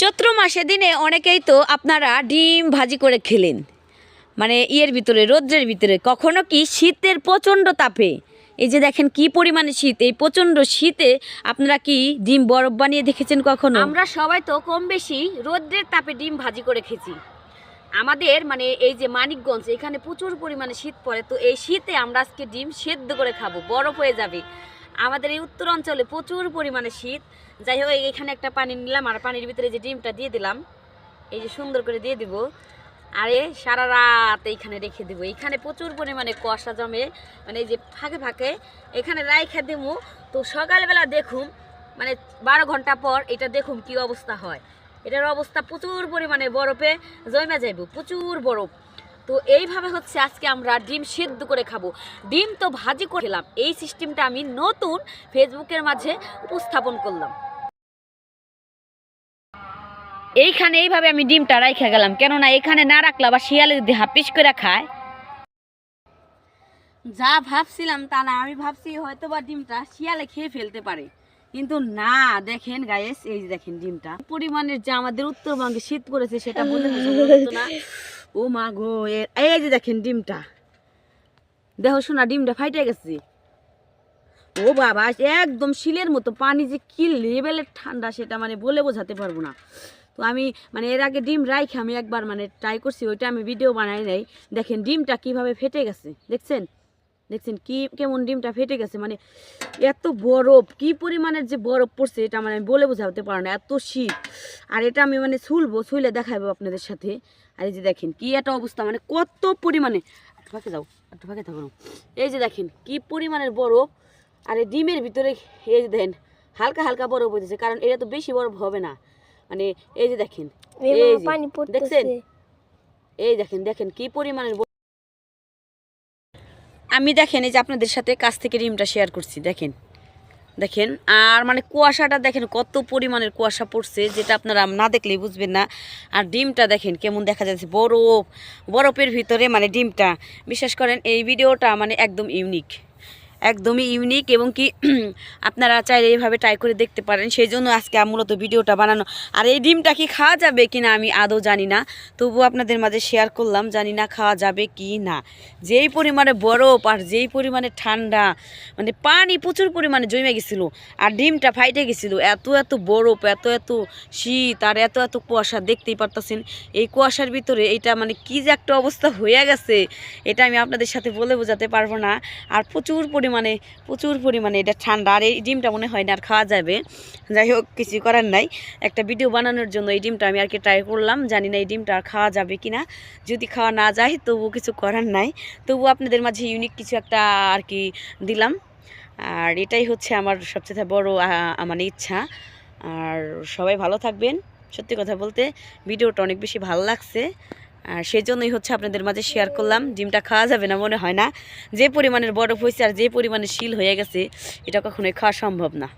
চৈত্র মাসে দিনে অনেকেই তো আপনারা ডিম ভাজি করে খেলেন। মানে ইয়ের ভিতরে, রৌদ্রের ভিতরে। কখনো কি শীতের প্রচণ্ড তাপে? এই যে দেখেন কি পরিমাণে শীত। এই প্রচণ্ড শীতে আপনারা কি ডিম বরফ বানিয়ে দেখেছেন কখনো? আমরা সবাই তো কম বেশি রৌদ্রের তাপে ডিম ভাজি করে খেয়েছি। আমাদের মানে এই যে মানিকগঞ্জ, এখানে প্রচুর পরিমাণে শীত পড়ে। তো এই শীতে আমরা আজকে ডিম সেদ্ধ করে খাব। বরফ হয়ে যাবে। আমাদের এই উত্তর অঞ্চলে প্রচুর পরিমাণে শীত। যাই হোক এখানে একটা পানি নিলাম আর পানির ভিতরে যে ডিমটা দিয়ে দিলাম, এই যে সুন্দর করে দিয়ে দিব। আরে, সারা রাত এইখানে রেখে দেবো। এখানে প্রচুর পরিমাণে কুয়াশা জমে মানে এই যে ফাঁকে ফাঁকে এখানে রাইখা দেবো তো সকালবেলা দেখুম মানে বারো ঘণ্টা পর এটা দেখুম কি অবস্থা হয়। এটার অবস্থা প্রচুর পরিমাণে বরফে জমে যাইব, প্রচুর বরফ। তো এইভাবে হচ্ছে আজকে আমরা ডিম সেদ্ধ করে খাব। ডিম তো ভাজি করে খেলাম। এই সিস্টেমটা আমি নতুন ফেসবুকের মাঝে উপস্থাপন করলাম। এইখানে এইভাবে আমি ডিমটা রাইখা গেলাম। কেননা এখানে না রাখলে আবার শিয়ালে যদি হাপিস করে খায়। যা ভাবছিলাম তা না, আমি ভাবছি হয়তো বা ডিমটা শিয়ালে খেয়ে ফেলতে পারে। কিন্তু না, দেখেন গায়েস এই দেখেন ডিমটা। পরিমাণের যে আমাদের উত্তরবঙ্গে শীত পড়েছে সেটা বলে না। ও মা গো, এ- এই যে দেখেন ডিমটা। দেখো শোনা ডিমটা ফাইটে গেছে। ও বাবা, একদম শিলের মতো পানি যে কি লেভেলের ঠান্ডা সেটা মানে বলে বোঝাতে পারব না। তো আমি মানে এর আগে ডিম রাইখে আমি একবার মানে ট্রাই করছি, ওইটা আমি ভিডিও বানাই নাই। দেখেন ডিমটা কীভাবে ফেটে গেছে, দেখছেন? দেখছেন কি কেমন ডিমটা ফেটে গেছে মানে এত বরফ কি পরিমাণের যে বরফ পড়ছে এটা মানে আমি বলে বোঝাতে পারব না এত শীত। আর এটা আমি মানে ছুলবো ছুলে দেখাবো আপনাদের সাথে। আর এই যে দেখেন কি একটা অবস্থা মানে কত পরিমাণে ফাঁকে যাও একটু ফাঁকে থাকো এই যে দেখেন কি পরিমাণের বরফ। আর এই ডিমের ভিতরে এই যে দেখেন হালকা হালকা বরফ হইতেছে কারণ এটা তো বেশি বরফ হবে না। মানে এই যে দেখেন এই যে, দেখছেন? এই দেখেন দেখেন কি পরিমাণের। আমি দেখেন এই যে আপনাদের সাথে কাছ থেকে রিমটা শেয়ার করছি, দেখেন। দেখেন, আর মানে কুয়াশাটা দেখেন কত পরিমাণের কুয়াশা পড়ছে, যেটা আপনারা না দেখলেই বুঝবেন না। আর ডিমটা দেখেন কেমন দেখা যাচ্ছে, বরফ, বরফের ভিতরে মানে ডিমটা। বিশ্বাস করেন, এই ভিডিওটা মানে একদম ইউনিক একদমই ইউনিক এবং কি আপনারা চাইলে এইভাবে ট্রাই করে দেখতে পারেন। সেই জন্য আজকে মূলত ভিডিওটা বানানো। আর এই ডিমটা কি খাওয়া যাবে কি না আমি আদৌ জানি না। তবুও আপনাদের মাঝে শেয়ার করলাম, জানি না খাওয়া যাবে কি না। যেই পরিমাণে বরফ আর যেই পরিমাণে ঠান্ডা মানে পানি প্রচুর পরিমাণে জমে গেছিল আর ডিমটা ফাইটে গেছিল, এত এত বরফ, এত এত শীত আর এত এত কুয়াশা, দেখতেই পারতেছেন? এই কুয়াশার ভিতরে এটা মানে কি যে একটা অবস্থা হয়ে গেছে, এটা আমি আপনাদের সাথে বলে বোঝাতে পারব না। আর প্রচুর পরিমাণে প্রচুর পরিমাণে এটা ঠান্ডা। আর এই ডিমটা মনে হয় না আর খাওয়া যাবে। যাই হোক, কিছু করার নাই। একটা ভিডিও বানানোর জন্য এই ডিমটা আমি আর কি ট্রাই করলাম। জানি না এই ডিমটা আর খাওয়া যাবে কি না যদি খাওয়া না যায় তবু কিছু করার নাই। তবু আপনাদের মাঝে ইউনিক কিছু একটা আর কি দিলাম। আর এটাই হচ্ছে আমার সবচেয়ে বড় মানে ইচ্ছা। আর সবাই ভালো থাকবেন। সত্যি কথা বলতে, ভিডিওটা অনেক বেশি ভালো লাগছে। আর সেই জন্যই হচ্ছে আপনাদের মাঝে শেয়ার করলাম। ডিমটা খাওয়া যাবে না, মনে হয় না। যে পরিমাণের বরফ হয়েছে আর যে পরিমাণে শিল হয়ে গেছে, এটা কখনোই খাওয়া সম্ভব না।